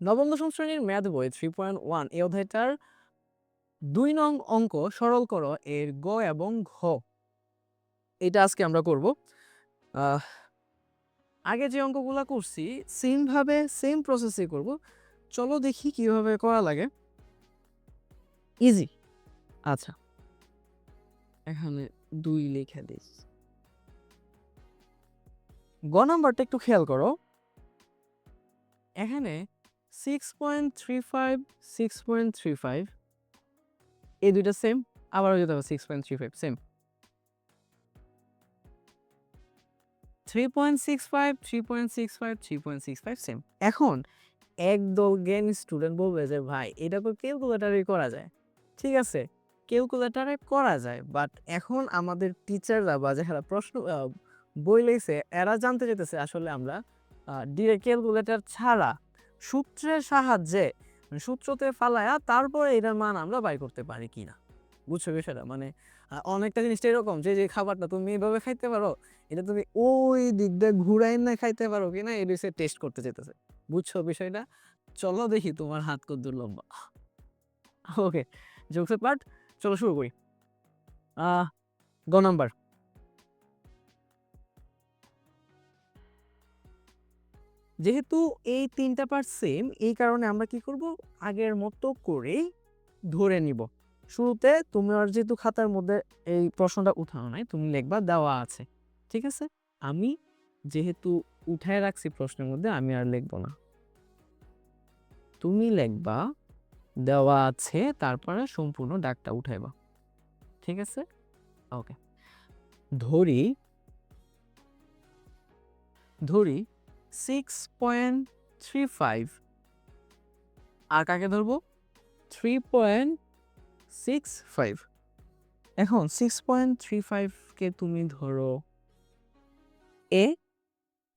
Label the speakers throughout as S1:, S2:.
S1: নবম দশম শ্রেণির ম্যাথ বই থ্রি পয়েন্ট ওয়ান এই অধ্যায়টার দুই নং অঙ্ক সরল কর এর গ এবং ঘ। এটা আজকে আমরা করব। আগে যে অঙ্কগুলো করছি সেমভাবে সেম প্রসেসে করব। চলো দেখি কীভাবে করা লাগে। ইজি আচ্ছা। এখানে দুই লিখে দিস। গ নাম্বারটা একটু খেয়াল করো। এখানে six point three five six point three five এই দুইটা সেম আবারও যেতে হবে six point three five same three point six five three point six five three point six five same এখন একদল জ্ঞান স্টুডেন্ট বলবে যে, ভাই, এটা তো ক্যালকুলেটারে করা যায়। ঠিক আছে ক্যালকুলেটারে করা যায় বাট এখন আমাদের টিচাররা বা যারা প্রশ্ন বই লেগেছে এরা জানতে চাইতেছে আসলে আমরা ক্যালকুলেটার ছাড়া সূত্রের সাহায্যে মানে সূত্রতে ফালায়া তারপরে এটার মান আমরা বাই করতে পারি কি না বুঝছ বিষয়টা? মানে অনেকটা জিনিসটা এরকম যে যে খাবারটা তুমি এইভাবে খাইতে পারো, এটা তুমি ওই দিক দিয়ে ঘুরাই না খাইতে পারো কিনা এটা হচ্ছে টেস্ট করতে যেতেছে বুঝছ বিষয়টা? চলো দেখি তোমার হাত কদ্দুর লম্বা। ওকে জোকসের পার্ট চলো শুরু করি। গ নাম্বার যেহেতু এই তিনটা পার্ট সেম এই কারণে আমরা কি করব? আগের মতো করে ধরে নিব। শুরুতে তোমার যেহেতু খাতার মধ্যে এই প্রশ্নটা উঠানো নাই, তুমি লিখবা দেওয়া আছে। ঠিক আছে? আমি যেহেতু উঠায় রাখছি প্রশ্নের মধ্যে, আমি আর লিখব না। তুমি লিখবা, দেওয়া আছে, তারপরে সম্পূর্ণ ডাকটা উঠাইবা। ঠিক আছে? ওকে ধরি ধরি সিক্স পয়েন্ট থ্রি ফাইভ আর কাকে ধরবো? থ্রি পয়েন্ট সিক্স ফাইভ এখন সিক্স পয়েন্ট থ্রি ফাইভকে তুমি ধরো এ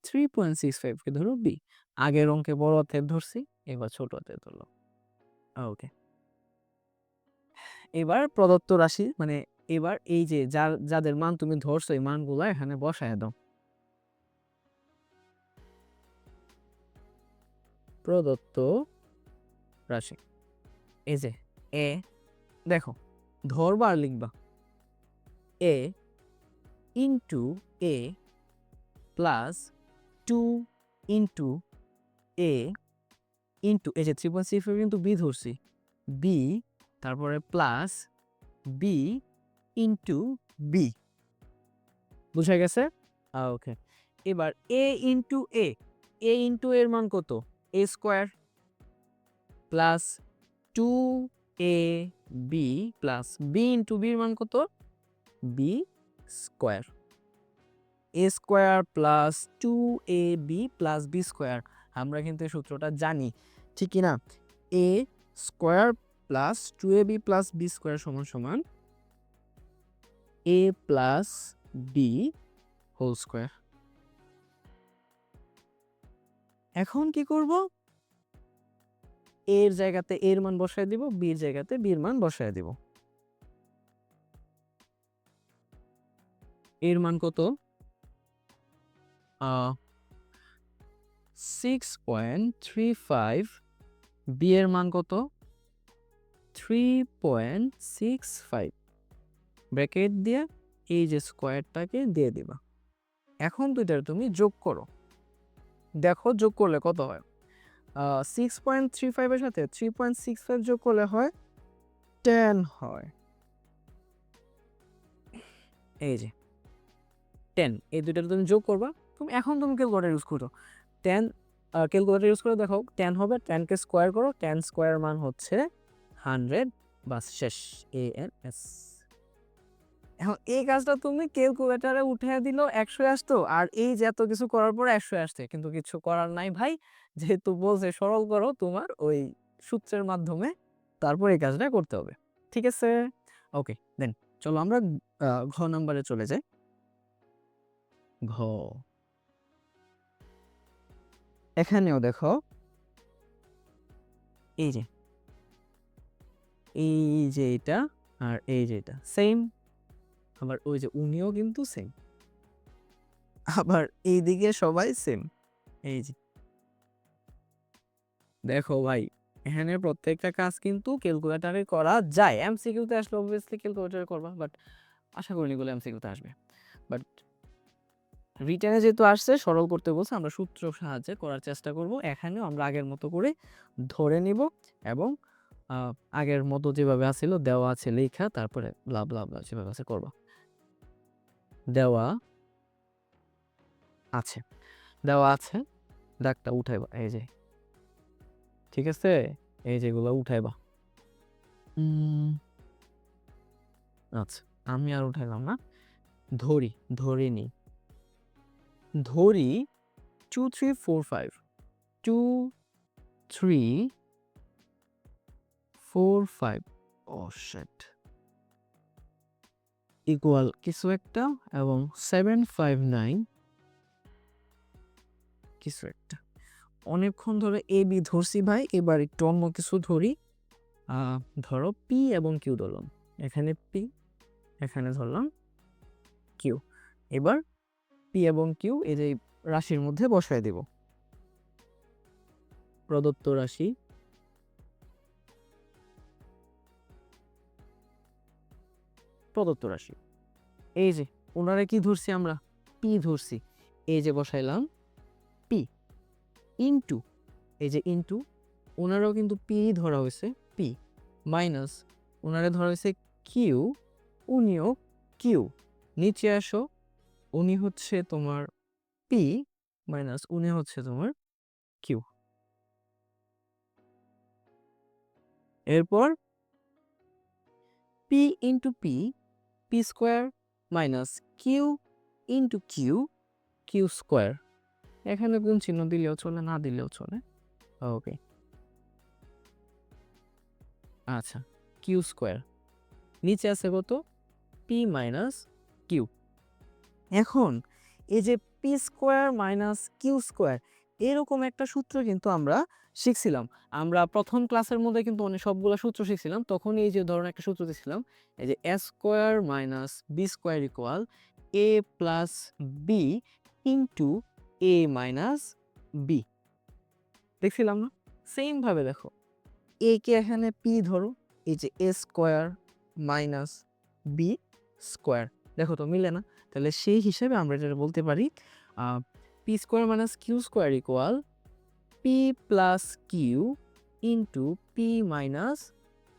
S1: থ্রি পয়েন্ট সিক্স ফাইভকে ধরো বি আগের অঙ্কে বড় ধরছি, এবার ছোট হাতের ধরলো ওকে এবার প্রদত্ত রাশি মানে এবার এই যে যার, যাদের মান তুমি ধরছো, এই মানগুলো এখানে বসায় দাও। প্রদত্ত রাশি। এই যে, এ, দেখো, ধরবার লিখবা। A into A plus two into A into এই যে থ্রি পয়েন্ট সিক্স ফাইভ কিন্তু বি ধরছি। বি তারপরে প্লাস বি ইন্টু বি বুঝা গেছে? ওকে এবার এ ইন্টু এ এ ইন্টু এর মান কত? A square plus two A B plus B into বির মান কত? B square A square plus two A B plus B square আমরা কিন্তু এই সূত্রটা জানি, ঠিক না? A square plus two A B plus B square সমান সমান A plus B whole square এখন কি করব? এর জায়গাতে এর মান বসায় দিব, বির জায়গাতে বির মান বসায় দিব। এর মান কত? Six point three five B এর মান কত? Three point six five bracket দিয়ে এই যে স্কোয়ারটাকে দিয়ে দিবা। এখন দুইটার তুমি যোগ করো। দেখো যোগ করলে কত হয়? সিক্স পয়েন্ট থ্রি ফাইভের সাথে থ্রি পয়েন্ট সিক্স ফাইভ যোগ করলে হয় টেন হয়। এই যে টেন এই দুইটা তুমি যোগ করবা, তুমি এখন তুমি ক্যালকুলেটার ইউজ করো। টেন ক্যালকুলেটার ইউজ করে দেখো টেন হবে টেনকে স্কোয়ার করো টেন স্কোয়ার মান হচ্ছে হান্ড্রেড বাস শেষ এ এন এস এখন এই কাজটা তুমি ক্যালকুলেটারে উঠে দিল একশো আসতো। আর এই যে এত কিছু করার পরে একশো আসছে। কিন্তু কিছু করার নাই ভাই। যেহেতু বলছে সরল করো, তোমার ওই সূত্রের মাধ্যমে তারপর এই কাজটা করতে হবে। ঠিক আছে? ওকে দেন চলো আমরা ঘ নাম্বারে চলে যাই। ঘ। এখানেও দেখো। এই যে। এই যে এটা আর এই যে এটা। সেম আবার ওই যে উনিও কিন্তু সেম আবার এইদিকে সবাই সেম এই যে। দেখো ভাই এখানে প্রত্যেকটা কাজ কিন্তু ক্যালকুলেটারে করা যায়। এমসিকিউতে আসলে অবভিয়াসলি ক্যালকুলেটারে করবা বাট আশা করিনি এগুলো এমসিকিউতে আসবে। বাট রিটার্নে যেহেতু আসছে সরল করতে বলছে আমরা সূত্র সাহায্যে করার চেষ্টা করব। এখানেও আমরা আগের মতো করে ধরে নিব এবং আগের মতো যেভাবে আছিল দেওয়া আছে লেখা তারপরে লাভ লাভ যেভাবে আছে করবা। দেওয়া আছে। দেওয়া আছে। দাগটা উঠাইবা, এই যে। ঠিক আছে? এই যেগুলো উঠাইবা। আচ্ছা আমি আর উঠাইলাম না। ধরি ধরি নি। ধরি two three four five two three four five ও সেট ইকুয়াল কিছু একটা এবং সেভেন ফাইভ নাইন কিছু একটা। অনেকক্ষণ ধরে এ বি ধরছি ভাই, এবার একটু অন্য কিছু ধরি। ধরো পি এবং কিউ ধরলাম। এখানে পি এখানে ধরলাম কিউ এবার পি এবং কিউ এই যে রাশির মধ্যে বসায় দেব। প্রদত্ত রাশি প্রদত্ত রাশি। এই যে ওনারা কি ধরছি আমরা? পি ধরছি। এই যে বসাইলাম, পি। ইনটু, এই যে ইনটু ওনারাও কিন্তু পি ধরা হয়েছে পি। মাইনাস ওনারা ধরা হয়েছে কিউ, উনিও কিউ। নিচে আসো, উনি হচ্ছে তোমার পি, মাইনাস উনি হচ্ছে তোমার কিউ। এরপর, P into P P square minus Q into Q Q square এখানে কোন চিহ্ন দিলেও চলে, না দিলেও চলে। ওকে আচ্ছা কিউ স্কোয়ার নিচে আছে কত? পি মাইনাস কিউ এখন, এই যে P square minus Q square এরকম একটা সূত্র কিন্তু আমরা শিখছিলাম। আমরা প্রথম ক্লাসের মধ্যে কিন্তু অনেক সবগুলো সূত্র শিখছিলাম। তখন এই যে ধরনের একটা সূত্র দিয়েছিলাম এই যে A square minus B square equal A plus B into A minus B দেখছিলাম না? সেমভাবে দেখো। এ কে এখানে পি ধরো, এই যে A square minus B square দেখো তো, মিলে না? তাহলে সেই হিসেবে আমরা এটা বলতে পারি P square minus Q square equal P plus Q into P minus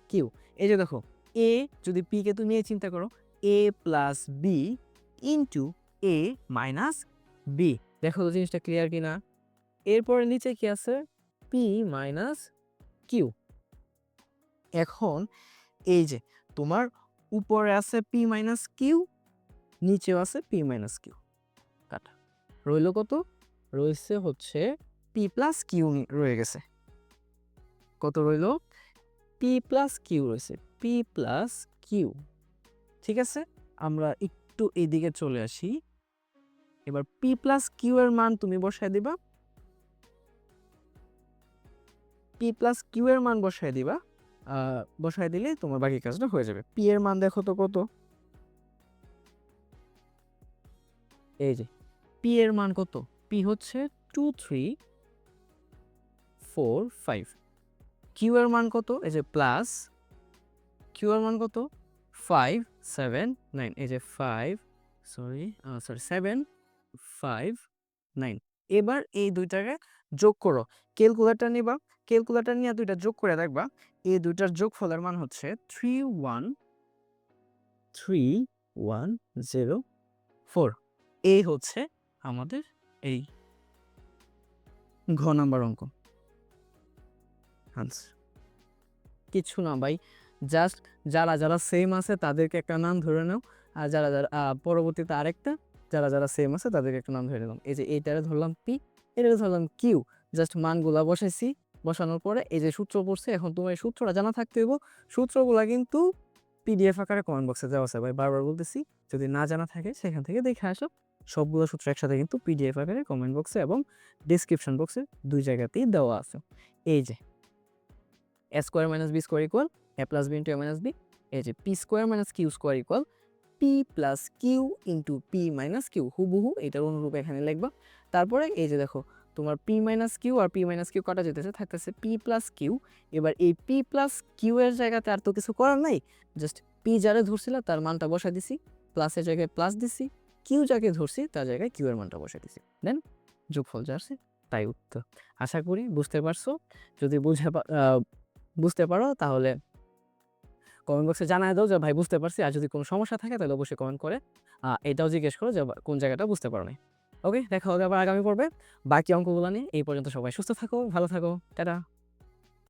S1: Q এই যে দেখো এ যদি পি কে তুমি এই চিন্তা করো A plus B into A minus B দেখো তো জিনিসটা ক্লিয়ার কি না এরপরে নিচে কি আছে? পি মাইনাস কিউ এখন এই যে, তোমার উপরে আছে পি মাইনাস কিউ নিচেও আছে পি মাইনাস কিউ রইল কত? রয়েছে হচ্ছে পি প্লাস কিউ রয়ে গেছে। কত রইল? পি প্লাস কিউ রয়েছে পি প্লাস কিউ ঠিক আছে? আমরা একটু এদিকে চলে আসি। এবার পি প্লাস কিউ এর মান তুমি বসায় দিবা। পি প্লাস কিউ এর মান বসায় দিবা। বসায় দিলে তোমার বাকি কাজটা হয়ে যাবে। পি এর মান দেখো তো কত? এই যে পি এর মান কত? পি হচ্ছে two three four five Q এর মান কত? এই যে প্লাস কিউ এর মান কত? ফাইভ সেভেন নাইন এই যে five sorry sorry seven five nine এবার এই দুইটাকে যোগ করো। ক্যালকুলেটর নিবা। ক্যালকুলেটার নিয়ে দুইটা যোগ করে দেখবা। এই দুইটার যোগ যোগফলের মান হচ্ছে three one three one zero four এই হচ্ছে আমাদের এই ঘ নাম্বার অঙ্ক। কিছু না ভাই জাস্ট যারা যারা সেম আছে তাদেরকে একটা নাম ধরে নাও আর যারা যারা পরবর্তীতে আরেকটা যারা যারা সেম আছে তাদেরকে একটা নাম ধরে নিলাম। এই যে এইটারে ধরলাম পি এটারে ধরলাম কিউ জাস্ট মানগুলা বসাইছি বসানোর পরে এই যে সূত্র পড়ছে এখন তোমার এই সূত্রটা জানা থাকতে হইব। সূত্রগুলা কিন্তু পিডিএফ আকারে কমেন্ট বক্সে দেওয়া আছে ভাই বারবার বলতেছি যদি না জানা থাকে সেখান থেকে দেখে আসো। সবগুলো সূত্র একসাথে কিন্তু পিডিএফ আকারে কমেন্ট বক্সে এবং ডিসক্রিপশন বক্সে দুই জায়গাতেই দেওয়া আছে। এই যে A square minus B square equal A plus B into A minus B এই যে P square minus Q square equal P plus Q into P minus Q হুবহু এটার অনুরূপ এখানে লিখবা। তারপরে এই যে দেখো, তোমার পি মাইনাস কিউ আর পি মাইনাস কিউ কাটা যেতেছে, থাকতেছে পি প্লাস কিউ এবার এই পি প্লাস কিউ এর জায়গাতে আর তো কিছু করার নাই জাস্ট পি যারা ধরছিল তার মানটা বসা দিছি প্লাসের জায়গায় প্লাস দিছি কিউ যাকে ধরছি, তার জায়গায় কিউ এর মানটা বসাই দিছি। দেন যোগফল যা আছে, তাই উত্তর। আশা করি বুঝতে পারছ। যদি বুঝে বুঝতে পারো, তাহলে কমেন্ট বক্সে জানায় দাও যে, ভাই, বুঝতে পারছি। আর যদি কোনো সমস্যা থাকে, তাহলে অবশ্যই কমেন্ট করে এটাও জিজ্ঞেস করো যে কোন জায়গাটা বুঝতে পারো নাই। ওকে দেখা হবে আবার আগামী পর্বে। বাকি অঙ্কগুলো নিয়ে এই পর্যন্ত সবাই সুস্থ থাকো, ভালো থাকো। টাটা।